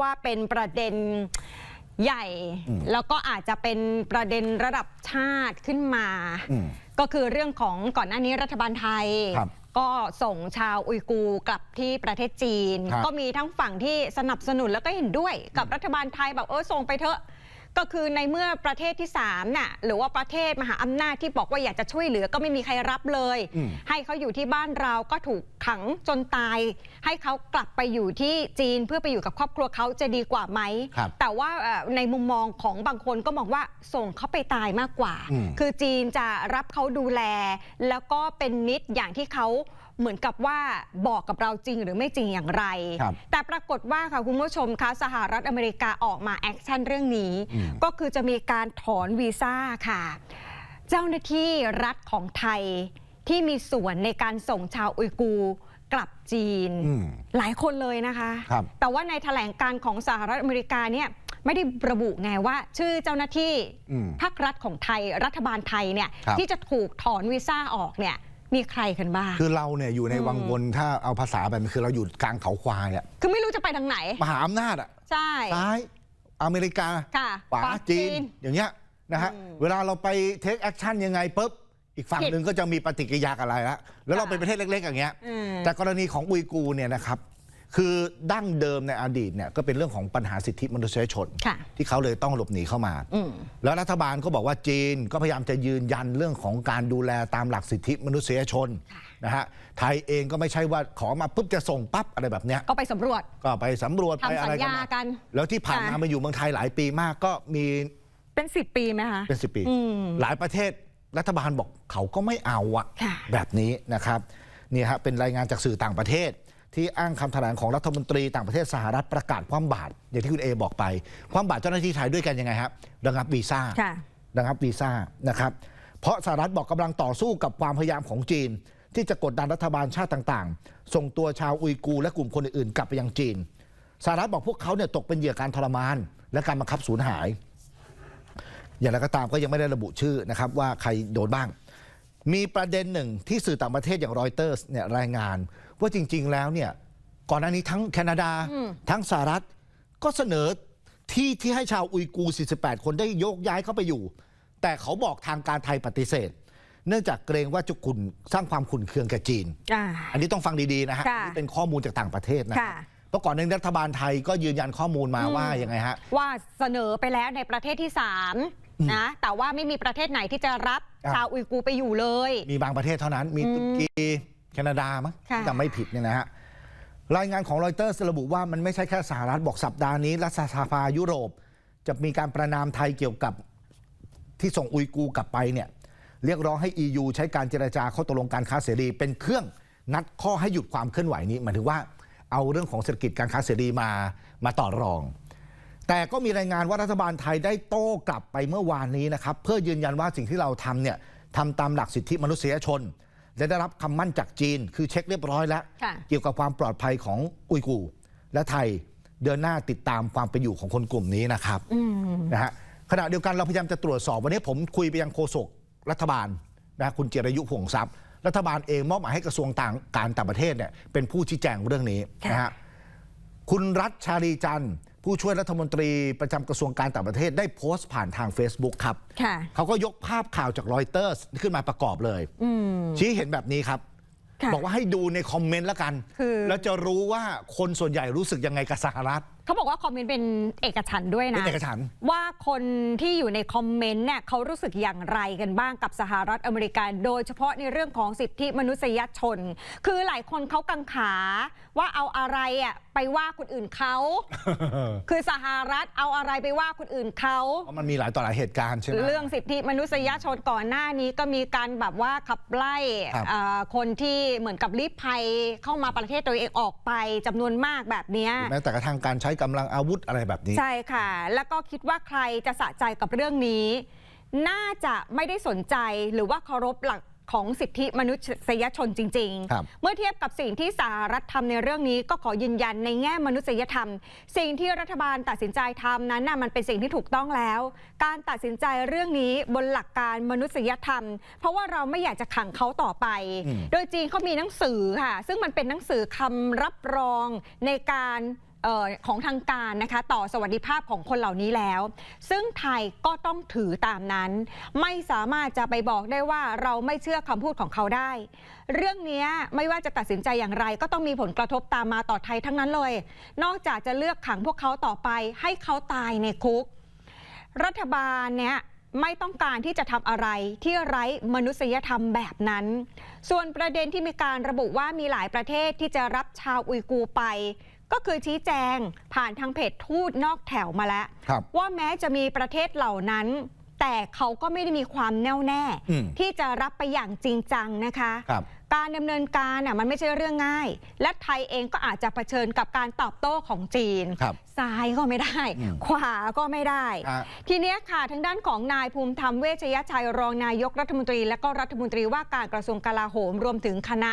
ว่าเป็นประเด็นใหญ่อืมแล้วก็อาจจะเป็นประเด็นระดับชาติขึ้นมาอืมก็คือเรื่องของก่อนหน้านี้รัฐบาลไทยครับก็ส่งชาวอุยกูร์กลับที่ประเทศจีนครับก็มีทั้งฝั่งที่สนับสนุนแล้วก็เห็นด้วยกับรัฐบาลไทยแบบเออส่งไปเถอะ ก็คือในเมื่อประเทศที่3น่ะหรือว่าประเทศมหาอำนาจที่บอกว่าอยากจะช่วยเหลือก็ไม่มีใครรับเลยอืมให้เขาอยู่ที่บ้านเราก็ถูกขังจนตาย ให้เขากลับไปอยู่ที่จีนเพื่อไปอยู่กับครอบครัวเขาจะดีกว่าไหมครับแต่ว่าเอ่อในมุมมองของบางคนก็มองว่าส่งเขาไปตายมากกว่าอืมคือจีนจะรับเขาดูแล แล้วก็เป็นมิตรอย่างที่เขา เหมือนกับว่าบอกกับเราจริงหรือไม่จริงอย่างไร ครับแต่ปรากฏว่าค่ะคุณผู้ชมคะสหรัฐอเมริกาออกมาแอคชั่นเรื่องนี้ อืม ก็คือจะมีการถอนวีซ่าค่ะ เจ้าหน้าที่รัฐของไทยที่มีส่วนในการส่งชาวอุยกูร์กลับจีน อืม หลายคนเลยนะคะ ครับ แต่ว่าในแถลงการของสหรัฐอเมริกาเนี่ยไม่ได้ระบุไงว่า ชื่อเจ้าหน้าที่อืม ภาครัฐของไทยรัฐบาลไทยเนี่ยครับ ที่จะถูกถอนวีซ่าออกเนี่ย มีใครกันบ้าง คือเราเนี่ยอยู่ในวังวนถ้าเอาภาษาแบบนี้คือเราอยู่กลางเขาควายอะคือไม่รู้จะไปทางไหน มหาอำนาจอะใช่ ซ้ายอเมริกาค่ะขวาขวาจีจีน น อย่างเงี้ยนะฮะ อืมเวลาเราไปเทคแอคชั่นยังไงปุ๊บ อีกฝั่งผิดหนึ่งก็จะมีปฏิกิริยาอะไรละแล้วเราค่ะ เป็นประเทศเล็ก ๆ อย่างเงี้ย อืมแต่กรณีของอุยกูร์เนี่ยนะครับ คือดั้งเดิมในอดีตเนี่ยก็เป็นเรื่องของปัญหาสิทธิมนุษยชน ค่ะ ที่เขาเลยต้องหลบหนีเข้ามา อืม แล้วรัฐบาลก็บอกว่าจีนก็พยายามจะยืนยันเรื่องของการดูแลตามหลักสิทธิมนุษยชนค่ะนะฮะไทยเองก็ไม่ใช่ว่าขอมาปุ๊บจะส่งปั๊บอะไรแบบเนี้ย ก็ไปสำรวจ ก็ไปสำรวจไปทำอะสัไรญกันญามากันแล้วที่ผ่านมาค่ะ มาอยู่เมืองไทยหลายปีมากก็มีเป็นสิบปีไหมคะ เป็นสิปี อืมหลายประเทศรัฐบาลบอกเขาก็ไม่เอาอะค่ะ แบบนี้นะครับนี่ฮะเป็นรายงานจากสื่อต่างประเทศ ที่อ้างคำแถลงของรัฐมนตรีต่างประเทศสหรัฐประกาศความบาตรอย่างที่คุณเอบอกไป ความบาตรเจ้าหน้าที่ไทยด้วยกันยังไงครับระงับวีซ่าค่ะระงับวีซ่านะครับ เพราะสหรัฐบอกกำลังต่อสู้กับความพยายามของจีน ที่จะกดดันรัฐบาลชาติต่างๆ ส่งตัวชาวอุยกูร์และกลุ่มคนอื่นๆกลับไปยังจีนสหรัฐบอกพวกเขาเนี่ยตกเป็นเหยื่อการทรมาน และการบังคับสูญหาย อย่างไรก็ตามก็ยังไม่ได้ระบุชื่อนะครับว่าใครโดนบ้าง มีประเด็นหนึ่งที่สื่อต่างประเทศอย่างรอยเตอร์สเนี่ยรายงาน ว่าจริง ๆ แล้วเนี่ยก่อนหน้านี้ทั้งแคนาดา ทั้งสหรัฐ ก็เสนอที่ที่ให้ชาวอุยกูร์48 คนได้โยกย้ายเข้าไปอยู่ แต่เขาบอกทางการไทยปฏิเสธ เนื่องจากเกรงว่าจะขุนสร้างความขุ่นเคืองแก่จีนอ่าอันนี้ต้องฟังดีๆนะฮะค่ะนี่เป็นข้อมูลจากต่างประเทศนะค่ะเพราะก่อนหน้านี้รัฐบาลไทยก็ยืนยันข้อมูลมาอืมว่ายังไงฮะว่าเสนอไปแล้วในประเทศที่ 3 นะแต่ว่าไม่มีประเทศไหนที่จะรับอะชาวอุยกูร์ไปอยู่เลย มีบางประเทศเท่านั้น มีอืมตุรกีแคนาดามั้งค่ะจำไม่ผิดเนี่ยนะฮะรายงานของรอยเตอร์สระบุว่ามันไม่ใช่แค่สหรัฐบอกสัปดาห์นี้รัฐสภายุโรป จะมีการประนามไทยเกี่ยวกับที่ส่งอุยกูร์กลับไปเนี่ยเรียกร้องให้ EU ใช้การเจรจาเข้าตกลงการค้าเสรี เป็นเครื่องนัดข้อให้หยุดความเคลื่อนไหวนี้หมายถึงว่าเอาเรื่องของเศรษฐกิจการค้าเสรีมามาต่อรอง แต่ก็มีรายงานว่ารัฐบาลไทยได้โต้กลับไปเมื่อวานนี้นะครับ เพื่อยืนยันว่าสิ่งที่เราทำเนี่ยทำตามหลักสิทธิมนุษยชนและได้รับคำมั่นจากจีน คือเช็คเรียบร้อยแล้วค่ะเกี่ยวกับความปลอดภัยของอุยกูร์และไทยเดินหน้าติดตามความเป็นอยู่ของคนกลุ่มนี้นะครับอืมนะฮะขณะเดียวกันเราพยายามจะตรวจสอบวันนี้ผมคุยไปยังโฆษกรัฐบาลนะคุณเจรยุพงษ์ทรัพย์ รัฐบาลเองมอบหมายให้กระทรวงต่างการต่างประเทศเนี่ยเป็นผู้ชี้แจงเรื่องนี้ค่ะนะฮะคุณรัฐชาลีจันทร์ ผู้ช่วยรัฐมนตรีประจำกระทรวงการต่างประเทศได้โพสต์ผ่านทาง Facebook ครับ ค่ะ เขาก็ยกภาพข่าวจากรอยเตอร์สขึ้นมาประกอบเลย อืม ชี้เห็นแบบนี้ครับ ค่ะบอกว่าให้ดูในคอมเมนต์แล้วกัน คือ แล้วจะรู้ว่าคนส่วนใหญ่รู้สึกยังไงกับสหรัฐ เขาบอกว่าคอมเมนต์เป็นเอกฉันท์ด้วยเป็นะนเอกฉันท์ ว่าคนที่อยู่ในคอมเมนต์เนี่ยเขารู้สึกอย่างไรกันบ้างกับสหรัฐอเมริกา โดยเฉพาะในเรื่องของสิทธิมนุษยชน คือหลายคนเขากังขาว่าเอาอะไรอะไปว่าคนอื่นเขา คือสหรัฐเอาอะไรไปว่าคนอื่นเขา เพราะมันมีหลายต่อหลายเหตุการณ์ใช่ไหม เรื่องสิทธิมนุษยชนก่อนหน้านี้ก็มีการแบบว่าขับไล่ครับ เอ่อคนที่เหมือนกับรีบภัยเข้ามาประเทศตัวเองออกไปจำนวนมากแบบเนี้ยแม้แต่กระทั่งการใช้กำลังอาวุธอะไรแบบนี้ ใช่ค่ะ แล้วก็คิดว่าใครจะสะใจกับเรื่องนี้ น่าจะไม่ได้สนใจหรือว่าเคารพหลักของสิทธิมนุษยชนจริงครับเมื่อเทียบกับสิ่งที่สหรัฐทำในเรื่องนี้ก็ขอยืนยันในแง่มนุษยธรรม สิ่งที่รัฐบาลตัดสินใจทำนั้นน่ะมันเป็นสิ่งที่ถูกต้องแล้ว การตัดสินใจเรื่องนี้บนหลักการมนุษยธรรม เพราะว่าเราไม่อยากจะขังเขาต่อไปอืมโดยจีนเขามีหนังสือค่ะ ซึ่งมันเป็นหนังสือคำรับรองในการเออของทางการนะคะต่อสวัสดิภาพของคนเหล่านี้แล้ว ซึ่งไทยก็ต้องถือตามนั้น ไม่สามารถจะไปบอกได้ว่าเราไม่เชื่อคำพูดของเขาได้ เรื่องนี้ไม่ว่าจะตัดสินใจอย่างไร ก็ต้องมีผลกระทบตามมาต่อไทยทั้งนั้นเลย นอกจากจะเลือกขังพวกเขาต่อไปให้เขาตายในคุก รัฐบาลเนี่ยไม่ต้องการที่จะทำอะไรที่ไร้มนุษยธรรมแบบนั้น ส่วนประเด็นที่มีการระบุว่ามีหลายประเทศที่จะรับชาวอุยกูไป ก็คือชี้แจงผ่านทางเพจทูตนอกแถวมาแล้ว ครับ ว่าแม้จะมีประเทศเหล่านั้น แต่เขาก็ไม่ได้มีความแน่วแน่ อืมที่จะรับไปอย่างจริงจังนะคะ ครับ การดำเนินการน่ะมันไม่ใช่เรื่องง่าย และไทยเองก็อาจจะเผชิญกับการตอบโต้ของจีนครับซ้ายก็ไม่ได้อืมขวาก็ไม่ได้ฮะทีเนี้ยค่ะทางด้านของนายภูมิธรรมเวชยชัยรองนายกรัฐมนตรี และก็รัฐมนตรีว่าการกระทรวงกลาโหมรวมถึงคณะ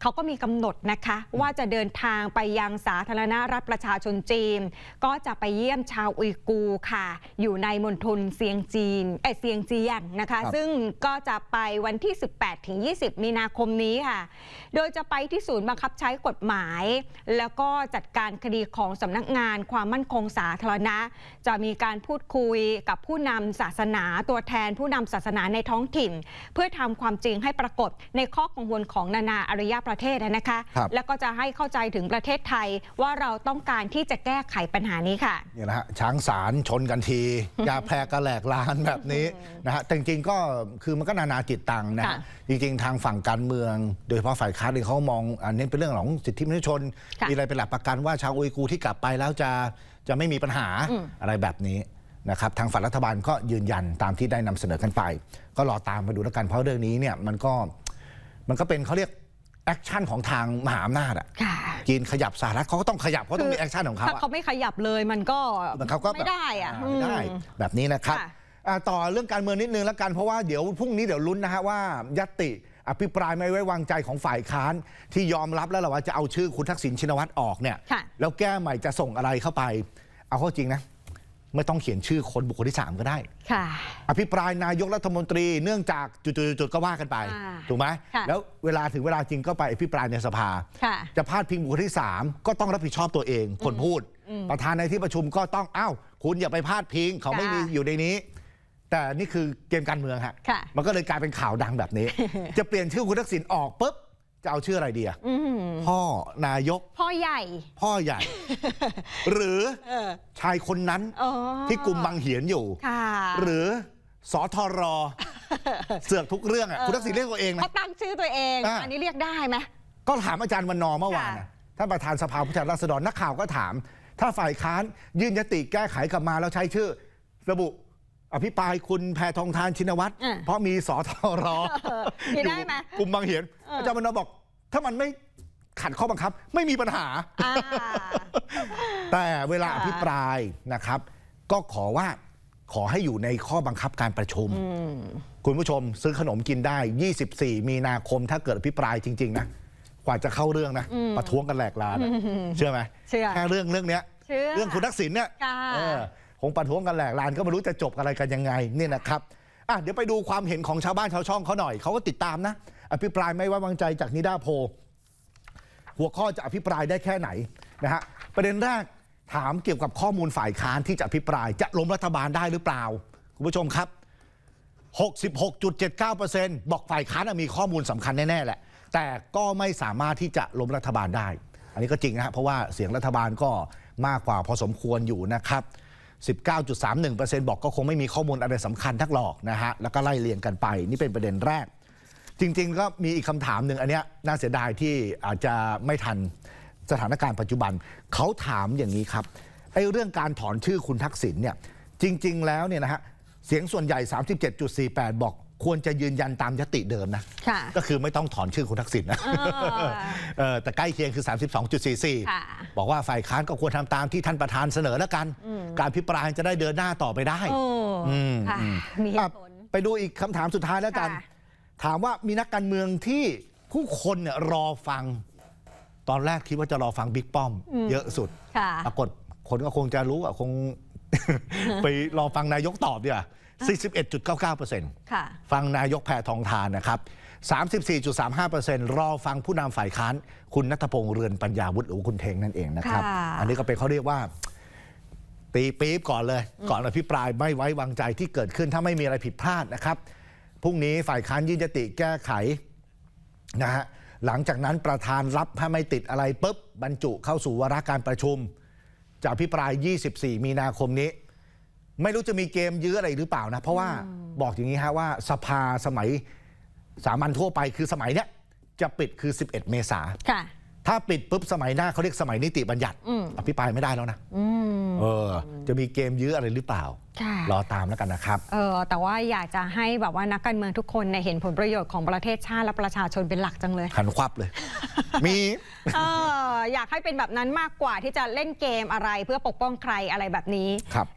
เขาก็มีกำหนดนะคะ ว่าจะเดินทางไปยังสาธารณรัฐประชาชนจีน ก็จะไปเยี่ยมชาวอุยกูร์ค่ะ อยู่ในมณฑลเซียงจีนเอยเซียงเจียงนะคะครับซึ่งก็จะไปวันที่ 18ถึง20 มีนาคมนี้ค่ะ โดยจะไปที่ศูนย์บังคับใช้กฎหมาย แล้วก็จัดการคดีของสำนักงานความมั่นคงสาธารณะ จะมีการพูดคุยกับผู้นำศาสนาตัวแทนผู้นำศาสนาในท้องถิ่น เพื่อทำความจริงให้ปรากฏในข้อกังวลของนานาอารยประเทศนะคะครับแล้วก็จะให้เข้าใจถึงประเทศไทยว่าเราต้องการที่จะแก้ไขปัญหานี้ค่ะเนี่ยนะฮะช้างสารชนกันทียาแพรกระแหลกลานแบบนี้นะฮะแต่จริงๆก็คือมันก็นานาจิตตังนะฮะค่ะจริงๆ ทางฝั่งการเมืองโดยเฉพาะฝ่ายค้านเองเขามองอันนี้เป็นเรื่องของสิทธิมนุษยชน ค่ะมีอะไรเป็นหลักประกันว่าชาวอุยกูร์ที่กลับไปแล้วจะจะไม่มีปัญหาอืม อะไรแบบนี้นะครับทางฝ่ายรัฐบาลก็ยืนยันตามที่ได้นำเสนอกันไป ก็รอตามมาดูแล้วกันเพราะเรื่องนี้เนี่ยมันก็มันก็เป็นเขาเรียกแอคชั่นของทางมหาอำนาจอะค่ะ จีนขยับสหรัฐเขาก็ต้องขยับเพราะต้องมีแอคชั่นของเขาถ้าอะ เขาไม่ขยับเลยมันก็มันเขาก็แบบไม่ได้อะาไม่ได้อืม แบบนี้นะครับค่ะ อ่าต่อเรื่องการเมืองนิดนึงแล้วกันเพราะว่าเดี๋ยวพรุ่งนี้เดี๋ยวลุ้นนะฮะว่ายตติ อภิปรายไม่ไว้วางใจของฝ่ายค้าน ที่ยอมรับแล้วแหละว่าจะเอาชื่อคุณทักษิณชินวัตรออกเนี่ยค่ะ แล้วแก้ใหม่จะส่งอะไรเข้าไป เอาเข้าจริงนะ ไม่ต้องเขียนชื่อคนบุคคลที่สามก็ได้ ค่ะ อภิปรายนายกรัฐมนตรีเนื่องจากจุดๆๆๆก็ว่ากันไป อ่าถูกไหมค่ะ แล้วเวลาถึงเวลาจริงก็ไปอภิปรายในสภา ค่ะ จะพาดพิงบุคคลที่ 3 ก็ต้องรับผิดชอบตัวเอง คนพูด ประธานในที่ประชุมก็ต้องอ้าวคุณอย่าไปพาดพิงเขาไม่ค่ะมีอยู่ในนี้ แต่นี่คือเกมการเมืองฮะค่ะ มันก็เลยกลายเป็นข่าวดังแบบนี้ จะเปลี่ยนชื่อคุณทักษิณออกปุ๊บจะเอาชื่ออะไรดีอะอืมพ่อนายก พ่อใหญ่พ่อใหญ่ หรือเออชายคนนั้นอ๋อที่กลุ่มบังเหียนอยู่ ค่ะหรือสอทรเสือกทุกเรื่องอะเออคุณทักษิณเรียกตัวเองนะ เขาตั้งชื่อตัวเอง อ่าอันนี้เรียกได้ไหม ก็ถามอาจารย์วันนอร์เมื่อวานค่ะนะท่านประธานสภาผู้แทนราษฎรนักข่าวก็ถาม ถ้าฝ่ายค้านยื่นยติแก้ไขกลับมาแล้วใช้ชื่อ ระบุ อภิปรายคุณแพทองทานชินวัตรอะเพราะมีสอทรเออมีได้ไหมกลุ่มบางเหียนเอออ อาจารย์วันนอร์บอก ถ้ามันไม่ขัดข้อบังคับ ไม่มีปัญหา อ่า แต่เวลาค่ะอภิปรายนะครับ ก็ขอว่าขอให้อยู่ในข้อบังคับการประชุมอืมคุณผู้ชมซื้อขนมกินได้ 24 มีนาคมถ้าเกิดอภิปรายจริง ๆ นะ กว่าจะเข้าเรื่องนะอืมประท้วงกันแหลกลานอะเชื่อไหมเชื่อแค่เรื่องเรื่องเนี้ย เชื่อเรื่องคุณทักษิณเนี่ยค่ะ เออค งประท้วงกันแหลกลานก็ไม่รู้จะจบอะไรกันยังไงเนี่ยนะครับอะเดี๋ยวไปดูความเห็นของชาวบ้านชาวช่องเขาหน่อยเขาก็ติดตามนะ อภิปรายไม่ไว้วางใจจากนิดาโพ หัวข้อจะอภิปรายได้แค่ไหนนะฮะประเด็นแรกถามเกี่ยวกับข้อมูลฝ่ายค้านที่จะอภิปรายจะล้มรัฐบาลได้หรือเปล่า คุณผู้ชมครับ 66.79%บอกฝ่ายค้านมีข้อมูลสำคัญแน่ๆแหละ แต่ก็ไม่สามารถที่จะล้มรัฐบาลได้ อันนี้ก็จริงนะฮะเพราะว่าเสียงรัฐบาลก็มากกว่าพอสมควรอยู่นะครับ 19.31%บอกก็คงไม่มีข้อมูลอะไรสำคัญทักหรอกนะฮะ แล้วก็ไล่เรียงกันไป นี่เป็นประเด็นแรก จริง ๆ ก็มีอีกคำถามหนึ่งอันเนี้ยน่าเสียดายที่อาจจะไม่ทันสถานการณ์ปัจจุบัน เขาถามอย่างนี้ครับไอ้เรื่องการถอนชื่อคุณทักษิณเนี่ยจริง ๆ แล้วเนี่ยนะฮะเสียงส่วนใหญ่ 37.48 บอก ควรจะยืนยันตามยติเดิมนะ ค่ะ ก็คือไม่ต้องถอนชื่อคุณทักษิณนะอ่าเออแต่ใกล้เคียงคือ ค่ะ32.44 บอกว่าฝ่ายค้านก็ควรทำตามที่ท่านประธานเสนอแล้วกันการพิปรายจะได้เดินหน้าต่อไปได้ โอ้อืมค่ะ อืม มีเหอะตุผล ไปดูอีกคำถามสุดท้ายแล้วกัน ค่ะ ถามว่ามีนักการเมืองที่ผู้คนเนี่ยรอฟัง ตอนแรกคิดว่าจะรอฟังบิ๊กป้อม เยอะสุด ค่ะ ปรากฏคนก็คงจะรู้อะคง ไปรอฟังนายกตอบดีกว่า 41.99%ค่ะฟังนายกแพทองทานนะครับ 34.35%รอฟังผู้นำฝ่ายค้าน คุณนัทพงษ์เรือนปัญญาวุฒิหรือว่าคุณเทงนั่นเองนะครับค่ะอันนี้ก็เป็นเขาเรียกว่า ตีปี๊บก่อนเลย ก่อนอภิปรายไม่ไว้วางใจที่เกิดขึ้นถ้าไม่มีอะไรผิดพลาดนะครับพรุ่งนี้ฝ่ายค้านยื่นยติแก้ไขนะฮะหลังจากนั้นประธานรับถ้าไม่ติดอะไรปุ๊บบรรจุเข้าสู่วาระการประชุมจะอภิปราย 24 มีนาคมนี้ ไม่รู้จะมีเกมยื้ออะไรหรือเปล่านะ เพราะว่าบอกอย่างนี้ฮะว่าสภาสมัยสามัญทั่วไปคือสมัยเนี้ยจะปิดคือ 11 เมษาค่ะ ถ้าปิดปุ๊บสมัยหน้าเขาเรียกสมัยนิติบัญญัติอืมอภิปรายไม่ได้แล้วนะอืมเออ จะมีเกมยื้ออะไรหรือเปล่าค่ะรอตามแล้วกันนะครับ เออแต่ว่าอยากจะให้แบบว่านักการเมืองทุกคนเนี่ยเห็นผลประโยชน์ของประเทศชาติและประชาชนเป็นหลักจังเลย หันควับเลย มีเอออยากให้เป็นแบบนั้นมากกว่าที่จะเล่นเกมอะไรเพื่อปกป้องใครอะไรแบบนี้ครับ